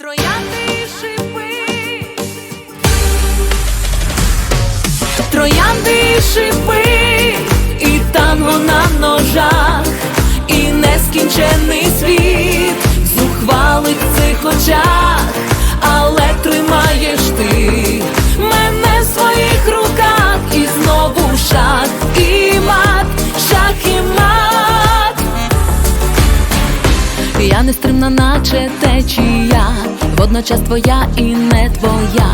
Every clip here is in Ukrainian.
Троянди шипи, троянди шипи, і танго на ножах, і нескінчений світ зухвалить цих очах, Я нестримна, наче течія, водночас твоя і не твоя,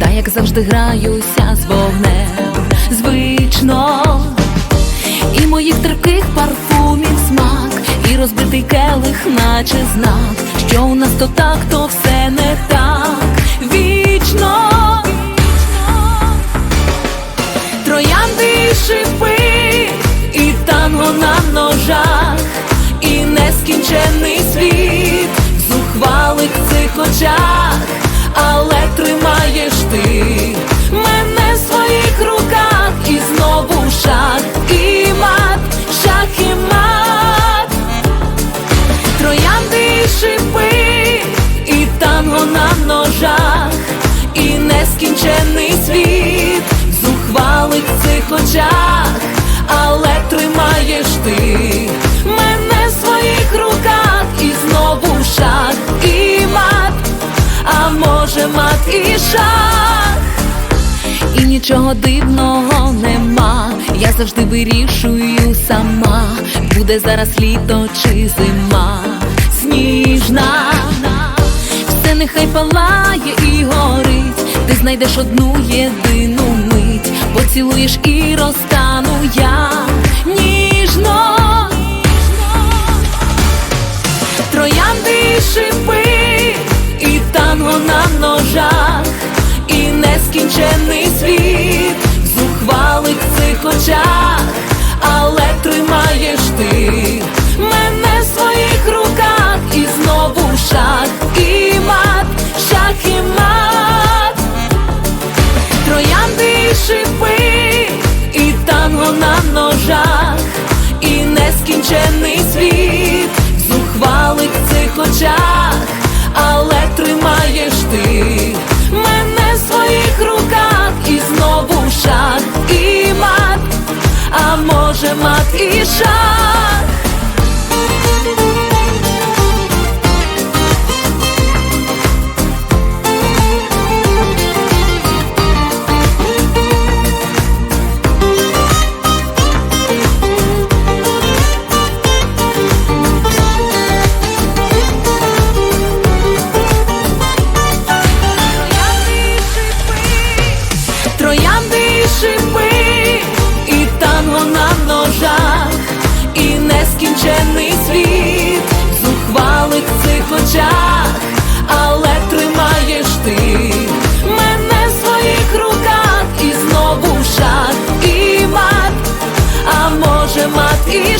та як завжди граюся з вогнем. Звично, і моїх терпких парфумів смак, і розбитий келих, наче знак, що у нас то так, то все не зухвалих очах, але тримаєш ти мене в своїх руках, і знову шах і мат, шах і мат. Троянди і шипи, і танго на ножах, і нескінчений світ в зухвалих цих очах, але тримаєш ти мат і нічого дивного нема, я завжди вирішую сама, буде зараз літо чи зима, сніжна, все нехай палає і горить, ти знайдеш одну єдину мить, поцілуєш і розтану Троянди і шипи, і танго на ножах, і нескінчений світ в зухвалих цих очах, але тримаєш ти мене в своїх руках, і знову шах і мат, а може мат і шах.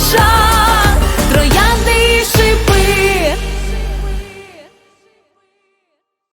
спіша. Троя